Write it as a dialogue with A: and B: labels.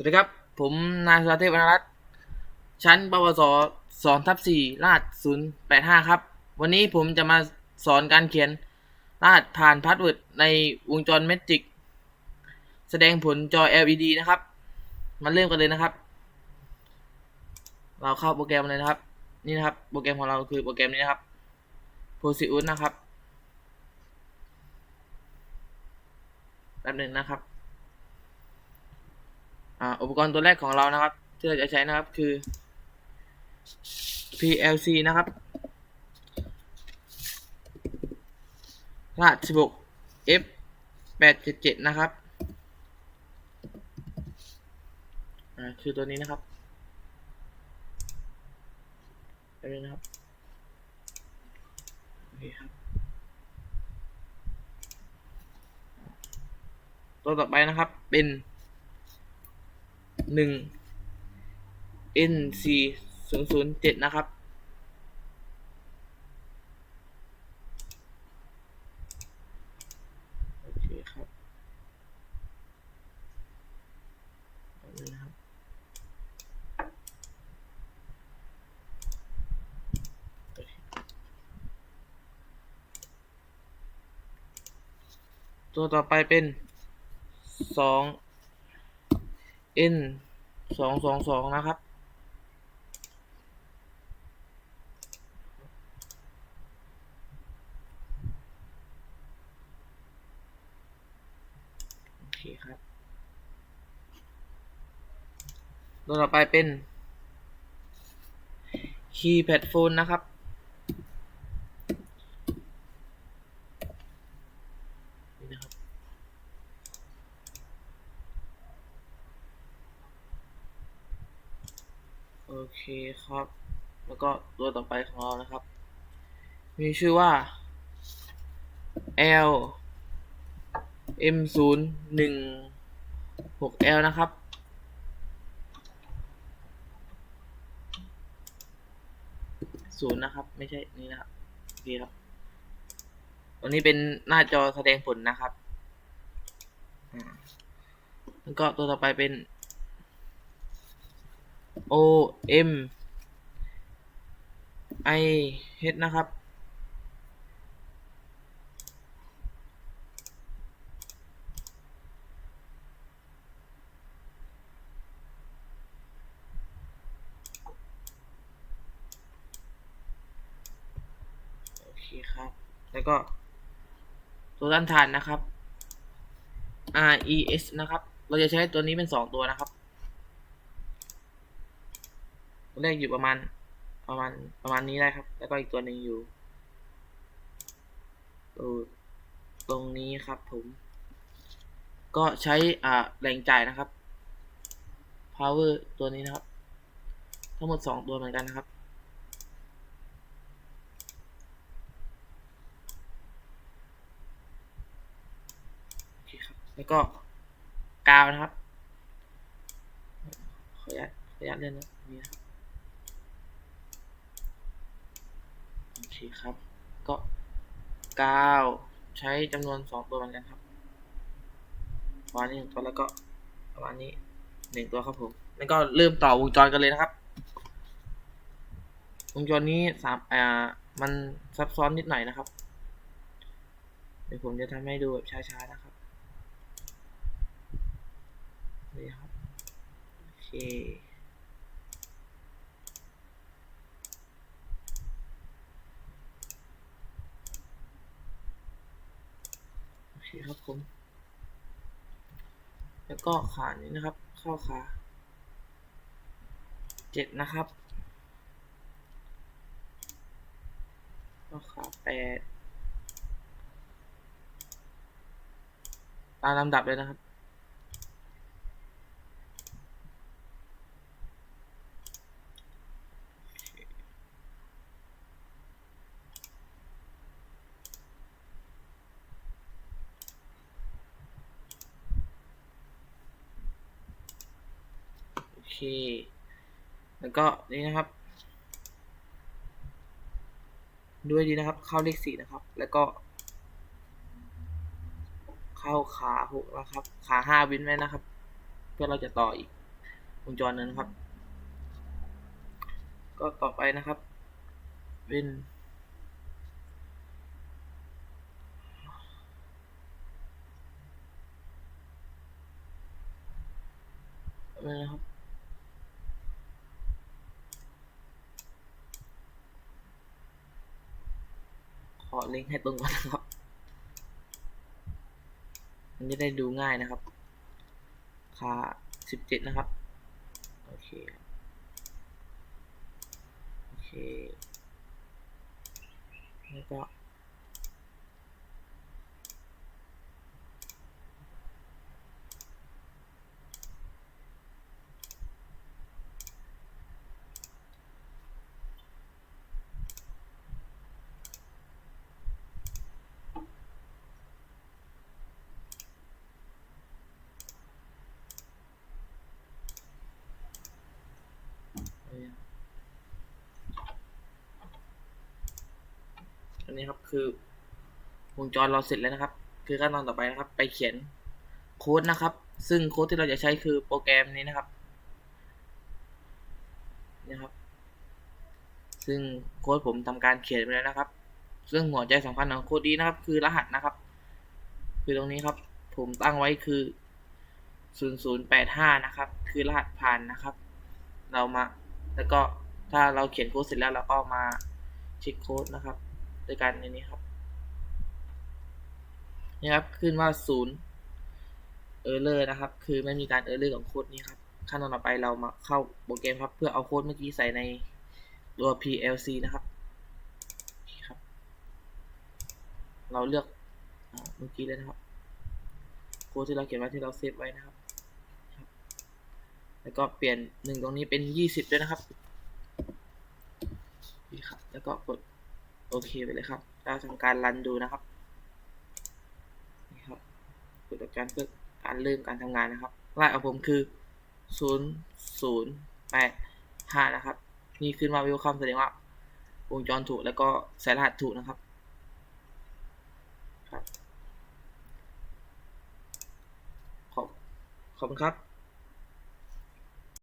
A: วัสดีครับ ผมนายสุรเทพวรรณรัตน์ชั้นปวสสองทับสี่ลาดศูนย์แปดห้าครับ วันนี้ผมจะมาสอนการเขียนรหัสผ่านพาสเวิร์ดในวงจรเมจิก แสดงผลจอ LED นะครับ มาเริ่มกันเลยนะครับ เราเข้าโปรแกรมเลยนะครับ นี่นะครับ โปรแกรมของเราคือโปรแกรมนี้นะครับ p o s i u s นะครับแป๊บหนึ่งนะครับ อ่าอุปกรณ์ตัวแรกของเรานะครับ ที่เราจะใช้นะครับคือ PLC นะครับรหัส16 F 877นะครับอ่าคือตัวนี้นะครับไปเลยนะครับโอเคครับตัวต่อไปนะครับเป็น หนึ่ง NC ศูนย์ศูนย์เจ็ดนะครับ โอเคครับนะครับตัวต่อไปเป็นสอง N สองสองสองนะครับ โอเคครับตัวต่อไปเป็น keypad phone นะครับ นี่นะครับ โอ เคครับ แล้วก็ตัวต่อไปของเรานะครับ มีชื่อว่า L M ศูนย์หนึ่งหก L นะครับ ศูนย์นะครับ ไม่ใช่ นี่นะครับโอเคครับตัวนี้เป็นหน้าจอแสดงผลนะครับ แล้วก็ตัวต่อไปเป็น O M I H นะครับ โอเคครับ แล้วก็ ตัวด้านฐานนะครับ R E S นะครับ เราจะใช้ตัวนี้เป็นสองตัวนะครับ ตัวแรกอยู่ประมาณประมาณประมาณนี้ได้ครับ แล้วก็อีกตัวหนึ่งอยู่ตรงนี้ครับผม ก็ใช้อ่าแรงจ่ายนะครับ power ตัวนี้นะครับ ทั้งหมดสองตัวเหมือนกันนะครับโอเคครับแล้วก็กาวนะครับ ขออนุญาตขออนุญาตเล่นนะนี่นะครับ โอเคครับ ก็กาใช้จำนวนสองตัวเหมือนกันครับประมาณนี้หนึ่งตัวแล้วก็ประมาณนี้หนึ่งตัวครับผม แล้วก็เริ่มต่อวงจรกันเลยนะครับวงจรนี้สามอ่ามันซับซ้อนนิดหน่อยนะครับ เดี๋ยวผมจะทำให้ดูแบบช้าๆนะครับนี่ครับ โอเค ครับผม แล้วก็ขานี้นะครับ เข้าขาเจ็ดนะครับเข้าขาแปดตามลำดับเลยนะครับ แล้วก็นี่นะครับ ด้วยดีนะครับ เข้าเลขสี่นะครับ แล้วก็ เข้าขาหกนะครับ ขาห้าวินไว้นะครับ เพื่อเราจะต่ออีกวงจรนั้นนะครับ ก็ต่อไปนะครับ เป็นนะครับ เลิงก์ให้ตรงก่อนนะครับ มันจะได้ดูง่ายนะครับ ค่าสิบเจ็ดนะครับ โอเค โอเคแล้วก็ อันนี้ครับคือวงจรเราเสร็จแล้วนะครับ คือขั้นตอนต่อไปนะครับ ไปเขียนโค้ดนะครับ ซึ่งโค้ดที่เราจะใช้คือโปรแกรมนี้นะครับนี่ครับ ซึ่งโค้ดผมทำการเขียนไปแล้วนะครับ ซึ่งหัวใจสำคัญของโค้ดนี้นะครับ คือรหัสนะครับ คือตรงนี้ครับ ผมตั้งไว้คือ0085 นะครับ คือรหัสผ่านนะครับ เรามา แล้วก็ถ้าเราเขียนโค้ดเสร็จแล้วเราก็มาเช็คโค้ดนะครับ ด้วยกันในนี้ครับนี่ครับขึ้นว่าศูนย์เออร์เลอร์นะครับ คือไม่มีการเออร์เลอร์ของโค้ดนี้ครับ ขั้นตอนต่อไปเรามาเข้าโปรแกรมครับ เพื่อเอาโค้ดเมื่อกี้ใส่ในตัว PLC นะครับครับ เราเลือกเมื่อกี้เลยนะครับโค้ดที่เราเขียนไว้ที่เราเซฟไว้นะครับ แล้วก็เปลี่ยนหนึ่งตรงนี้เป็นยี่สิบด้วยนะครับนี่ครับแล้วก็กด โอเคไปเลยครับ เราทำการรันดูนะครับนี่ครับกดการเพื่อการเริ่มการทำงานนะครับรหัสของผมคือศูนย์ศูนย์แปดห้านะครับ นี่ขึ้นมาวิวคำแสดงว่าวงจรถูกแล้วก็ใส่รหัสถูกนะครับครับขอบขอบคุณครับ